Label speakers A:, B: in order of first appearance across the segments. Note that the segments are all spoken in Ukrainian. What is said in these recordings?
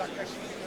A: uzaklaşmayı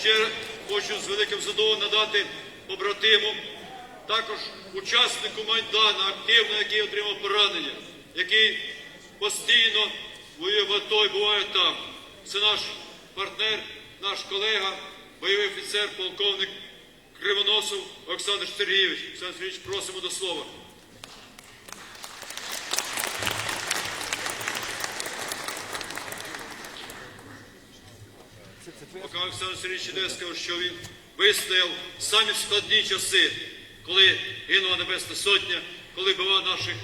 B: ще хочу з великим задоволенням надати побратиму, також учаснику Майдану, активно, який отримав поранення, який постійно воює в АТО і буває там. Це наш партнер, наш колега, бойовий офіцер, полковник Кривоносов Олександр Сергійович. Олександр Сергійович, просимо до слова. Поки Олександр Сергійович скажу, що він вистояв самі складні часи, коли гинула Небесна Сотня, коли била наших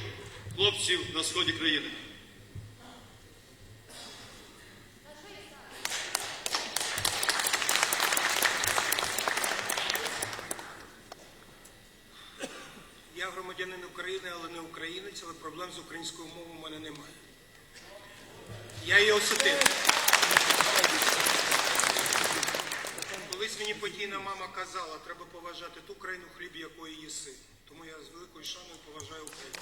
B: хлопців на сході країни.
C: Я громадянин України, але не українець, але проблем з українською мовою в мене немає. Я її осетин. Колись мені подійна мама казала, треба поважати ту країну, хліб якої їси. Тому я з великою шаною поважаю Україну.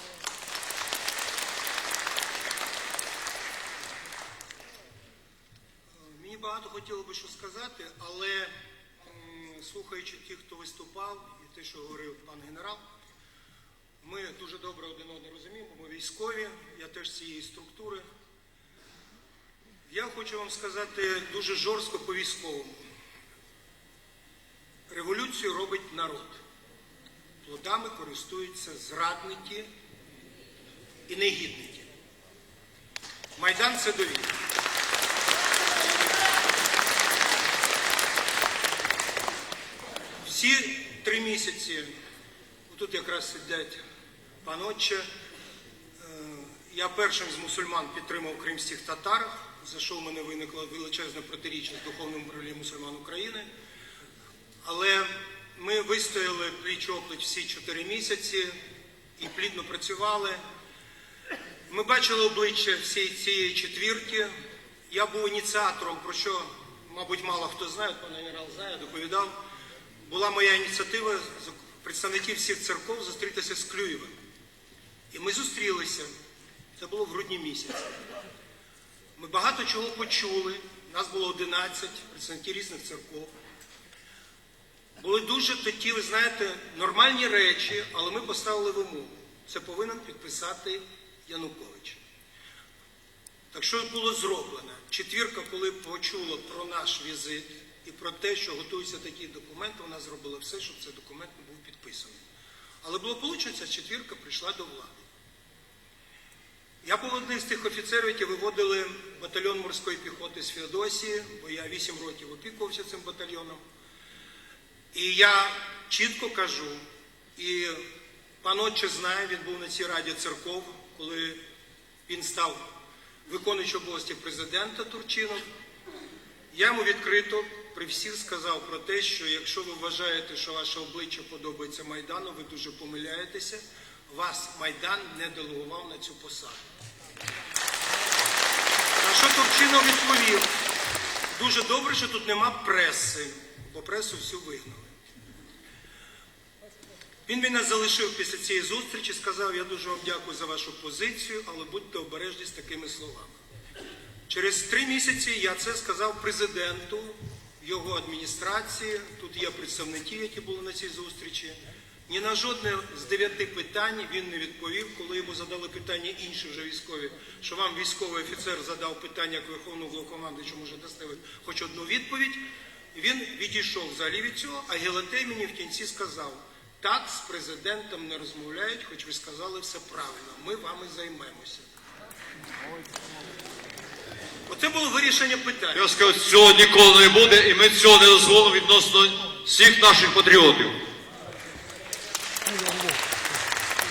C: Е, Мені багато хотіло би що сказати, але слухаючи тих, хто виступав, і те, що говорив пан генерал, ми дуже добре один одного розуміємо, ми військові, я теж цієї структури. Я хочу вам сказати дуже жорстко по військовому. Революцію робить народ. Плодами користуються зрадники і негідники. Майдан це довіра. Всі три місяці, тут якраз сидять пан Отче, е, я першим з мусульман підтримав кримських татар, за що в мене виникло величезне протиріччя з духовним управлінням мусульман України. Але ми вистояли пліч опліч всі чотири місяці і плідно працювали. Ми бачили обличчя всієї цієї четвірки. Я був ініціатором, про що, мабуть, мало хто знає, пан генерал знає, доповідав. Була моя ініціатива представників всіх церков зустрітися з Клюєвим. І ми зустрілися. Це було в грудні місяці. Ми багато чого почули. Нас було 11 представників різних церков. Були дуже такі, ви знаєте, нормальні речі, але ми поставили вимогу. Це повинен підписати Янукович. Так що було зроблено? Четвірка, коли почула про наш візит і про те, що готуються такі документи, вона зробила все, щоб цей документ не був підписаний. Але було получиться, четвірка прийшла до влади. Я був одним з тих офіцерів, які виводили батальйон морської піхоти з Феодосії, бо я 8 років опікувався цим батальйоном. І я чітко кажу, і пан Отче знає, він був на цій раді церков, коли він став виконуючим обов'язки президента Турчинов. Я йому відкрито при всіх сказав про те, що якщо ви вважаєте, що ваше обличчя подобається Майдану, ви дуже помиляєтеся. Вас Майдан не делегував на цю посаду. На що Турчинов відповів? Дуже добре, що тут нема преси, бо пресу всю вигнали. Він мене залишив після цієї зустрічі, сказав, я дуже вам дякую за вашу позицію, але будьте обережні з такими словами. Через три місяці я це сказав президенту, його адміністрації. Тут є представники, які були на цій зустрічі. Ні на жодне з дев'яти питань він не відповів, коли йому задали питання інші вже військові, що вам військовий офіцер задав питання як Верховного Головнокомандуючого, може дасте хоч одну відповідь. Він відійшов взагалі від цього, а Гелатей мені в кінці сказав, так з президентом не розмовляють, хоч ви сказали все правильно, ми вами займемося. Оце було вирішення питання.
B: Я скажу, цього ніколи не буде, і ми цього не дозволимо відносно всіх наших патріотів.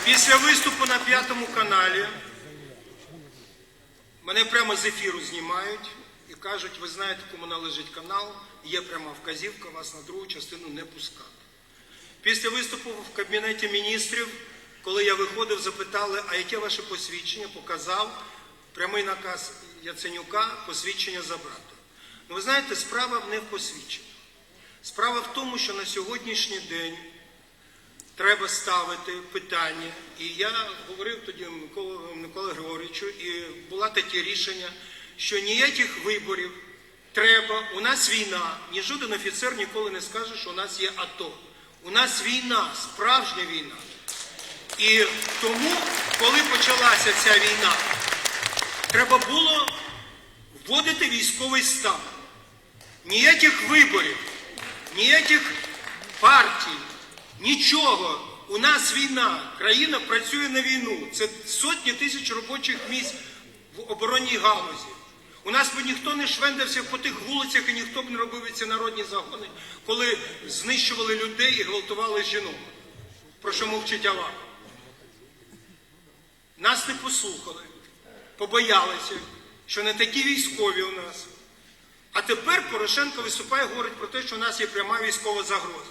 C: Після виступу на п'ятому каналі мене прямо з ефіру знімають кажуть, ви знаєте, кому належить канал, є пряма вказівка вас на другу частину не пускати. Після виступу в кабінеті міністрів, коли я виходив, запитали, а яке ваше посвідчення, показав прямий наказ Яценюка посвідчення забрати. Ну, ви знаєте, справа не в посвідченні. Справа в тому, що на сьогоднішній день треба ставити питання. І я говорив тоді Микола, Григоровичу, і було таке рішення, що ніяких виборів треба, у нас війна. Ні жоден офіцер ніколи не скаже, що у нас є АТО. У нас війна, справжня війна. І тому, коли почалася ця війна, треба було вводити військовий стан. Ніяких виборів, ніяких партій, нічого. У нас війна, країна працює на війну. Це сотні тисяч робочих місць в оборонній галузі. У нас би ніхто не швендався по тих вулицях і ніхто б не робив ці народні загони, коли знищували людей і гвалтували жінок. Про що мовчить Аваков. Нас не послухали, побоялися, що не такі військові у нас. А тепер Порошенко виступає, і говорить про те, що у нас є пряма військова загроза.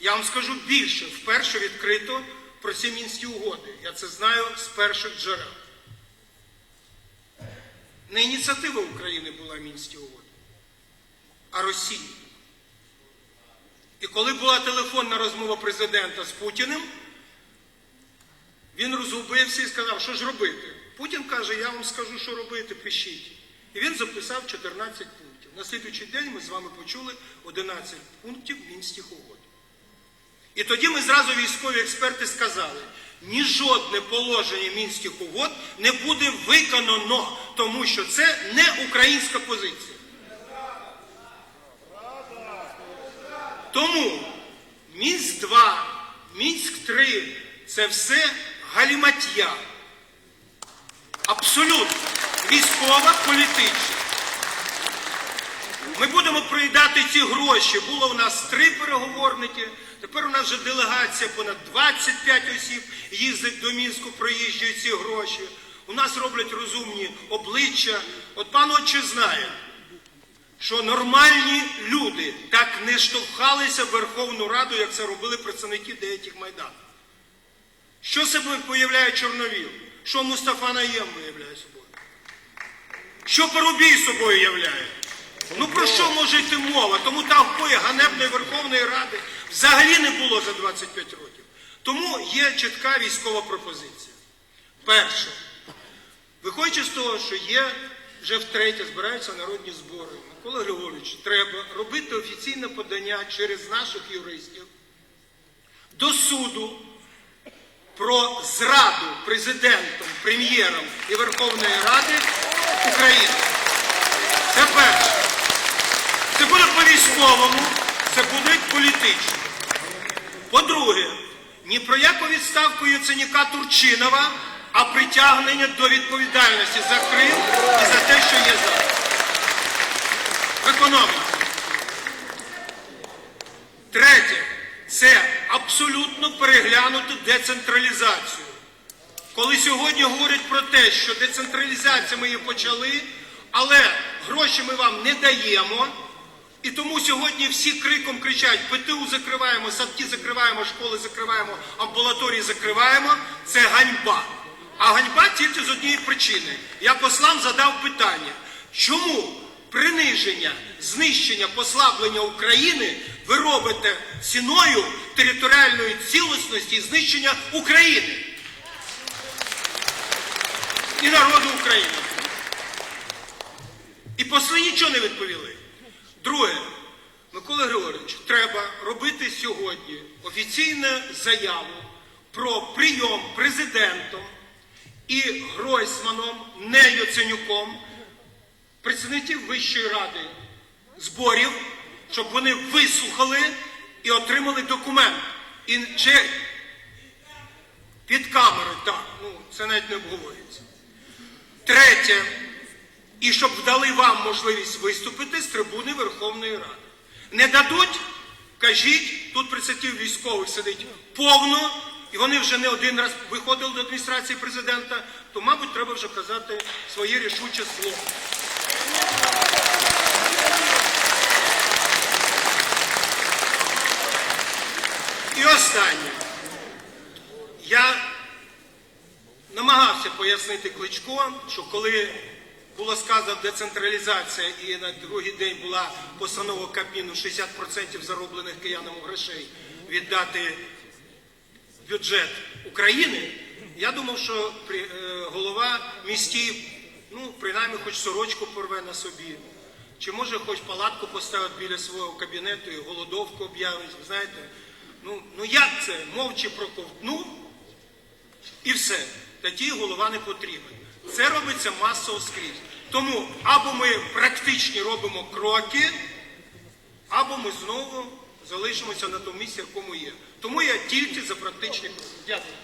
C: Я вам скажу більше, вперше відкрито про ці мінські угоди. Я це знаю з перших джерел. Не ініціатива України була мінські угоди, а Росії. І коли була телефонна розмова президента з Путіним, він розгубився і сказав, що ж робити. Путін каже, я вам скажу, що робити, пишіть. І він записав 14 пунктів. На слідуючий день ми з вами почули 11 пунктів мінських угод. І тоді ми зразу військові експерти сказали, ні жодне положення мінських угод не буде виконано, тому що це не українська позиція. Тому Мінськ 2, Мінськ 3 це все галіматья. Абсолютно військова, політична. Ми будемо проїдати ці гроші. Було у нас три переговорники. Тепер у нас вже делегація понад 25 осіб їздить до Мінську, проїжджають ці гроші. У нас роблять розумні обличчя. От пан отче знає, що нормальні люди так не штовхалися в Верховну Раду, як це робили представники деяких майданів. Що себе появляє Чорновіл? Що Мустафа Наєм виявляє собою? Що Парубій собою являє? Ну про що може йти мова? Тому такої ганебної Верховної Ради взагалі не було за 25 років. Тому є чітка військова пропозиція. Перше, виходячи з того, що є вже втретє, збираються народні збори. Микола Григорович, треба робити офіційне подання через наших юристів до суду про зраду президентом, прем'єром і Верховної Ради України. Це перше. Це буде по-військовому, це буде політично. По-друге, ні про яку відставку Яценюка Турчинова, а притягнення до відповідальності за Крим і за те, що є зараз. В економіці. Третє, це абсолютно переглянути децентралізацію. Коли сьогодні говорять про те, що децентралізація ми її почали, але гроші ми вам не даємо. І тому сьогодні всі криком кричать: ПТУ закриваємо, садки закриваємо, школи закриваємо, амбулаторії закриваємо. Це ганьба. А ганьба тільки з однієї причини. Я послам задав питання, чому приниження, знищення, послаблення України ви робите ціною територіальної цілісності і знищення України і народу України. І посли нічого не відповіли. Друге, Микола Григорович, треба робити сьогодні офіційну заяву про прийом президентом і Гройсманом, не Яценюком, представників Вищої ради зборів, щоб вони вислухали і отримали документ. І чи під камерою, так, ну це навіть не обговорюється. Третє, і щоб дали вам можливість виступити з трибуни Верховної Ради. Не дадуть, кажіть, тут представників військових сидить повно, і вони вже не один раз виходили до адміністрації президента, то, мабуть, треба вже казати своє рішуче слово. І останнє. Я намагався пояснити Кличко, що коли була сказана децентралізація і на другий день була постанова Кабміну 60% зароблених киянам грошей віддати бюджет України, я думав, що е, голова містів, ну, принаймні, хоч сорочку порве на собі. Чи може хоч палатку поставити біля свого кабінету і голодовку об'явить, знаєте? Ну, ну як це? Мовчи проковтнув і все. Тоді голова не потрібен. Це робиться масово скрізь. Тому або ми практичні робимо кроки, або ми знову залишимося на тому місці, якому є. Тому я тільки за практичні кроки. Дякую.